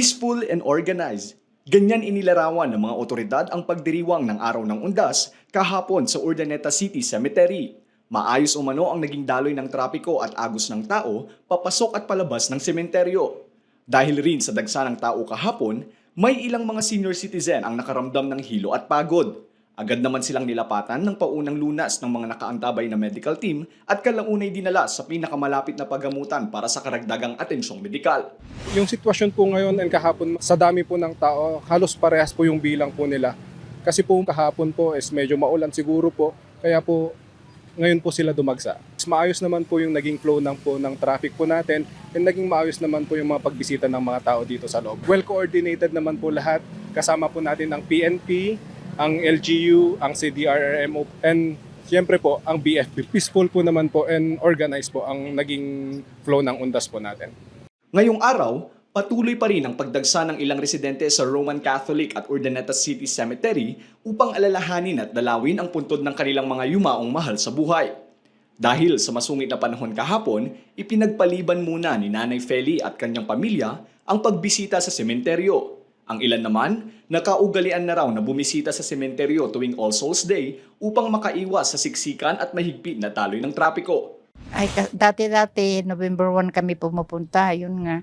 Peaceful and organized. Ganyan inilarawan ng mga otoridad ang pagdiriwang ng Araw ng Undas kahapon sa Urdaneta City Cemetery. Maayos umano ang naging daloy ng trapiko at agos ng tao papasok at palabas ng sementeryo. Dahil rin sa dagsa ng tao kahapon, may ilang mga senior citizen ang nakaramdam ng hilo at pagod. Agad naman silang nilapatan ng paunang lunas ng mga nakaantabay na medical team at kalaunay dinala sa pinakamalapit na paggamutan para sa karagdagang atensyong medikal. Yung sitwasyon po ngayon and kahapon, sa dami po ng tao, halos parehas po yung bilang po nila. Kasi po kahapon po is medyo maulan siguro po, kaya po ngayon po sila dumagsa. Maayos naman po yung naging flow ng po ng traffic po natin and naging maayos naman po yung mga pagbisita ng mga tao dito sa loob. Well coordinated naman po lahat. Kasama po natin ang PNP, ang LGU, ang CDRRMO, and siyempre po ang BFP. Peaceful po naman po and organized po ang naging flow ng undas po natin. Ngayong araw, patuloy pa rin ang pagdagsa ng ilang residente sa Roman Catholic at Urdaneta City Cemetery upang alalahanin at dalawin ang puntod ng kanilang mga yumaong mahal sa buhay. Dahil sa masungit na panahon kahapon, ipinagpaliban muna ni Nanay Feli at kanyang pamilya ang pagbisita sa sementeryo. Ang ilan naman, nakaugalian na raw na bumisita sa sementeryo tuwing All Souls Day upang makaiwas sa siksikan at mahigpit na taloy ng trapiko. Ay, dati-dati, November 1 kami pumupunta. Yun nga.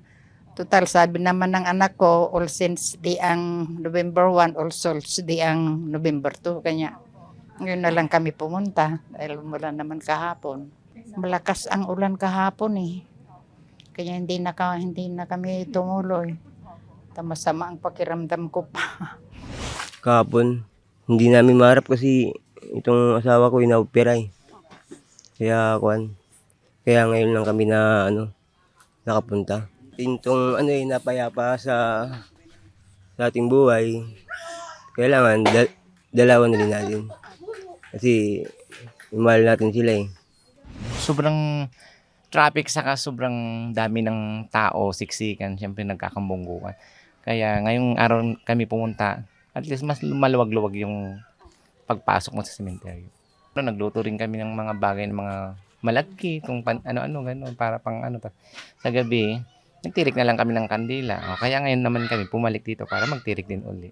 Total, sabi naman ng anak ko, All Saints Day ang November 1, All Souls Day ang November 2. Kanya, ngayon na lang kami pumunta dahil wala naman kahapon. Malakas ang ulan kahapon eh. Kaya hindi na, hindi na kami tumuloy. Masama ang pakiramdam ko pa. kahapon. Hindi namin maharap kasi itong asawa ko inaopera eh. Kaya kwan. Kaya ngayon lang kami na ano nakapunta. Itong ano eh napayapa sa sa ating buhay. Kailangan da- dalawan na rin natin. Kasi mahal natin sila eh. sobrang traffic saka sobrang dami ng tao, siksikan, syempre nagkakambungguan. Kaya ngayong araw kami pumunta, at least mas maluwag-luwag yung pagpasok mo sa sementeryo. Ano, nagluto rin kami ng mga bagay ng mga malagki, kung pan, ano-ano gano'n, para pang ano. ta- Sa gabi, nagtirik na lang kami ng kandila. O, kaya ngayon naman kami pumalik dito para magtirik din uli.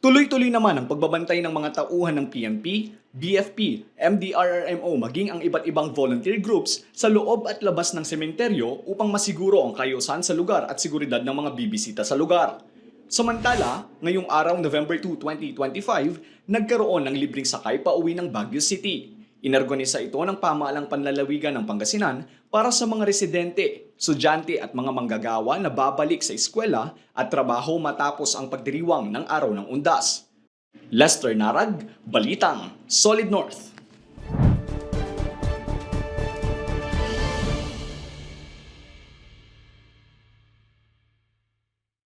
Tuloy-tuloy naman ang pagbabantay ng mga tauhan ng PNP, BFP, MDRRMO maging ang iba't ibang volunteer groups sa loob at labas ng sementeryo upang masiguro ang kayusan sa lugar at seguridad ng mga bibisita sa lugar. Samantala, ngayong araw November 2, 2025, nagkaroon ng libreng sakay pa uwi ng Baguio City. Inorganisa ito ng pamaalang panlalawigan ng Pangasinan para sa mga residente, estudyante at mga manggagawa na babalik sa eskwela at trabaho matapos ang pagdiriwang ng Araw ng Undas. Lester Narag, Balitang, Solid North.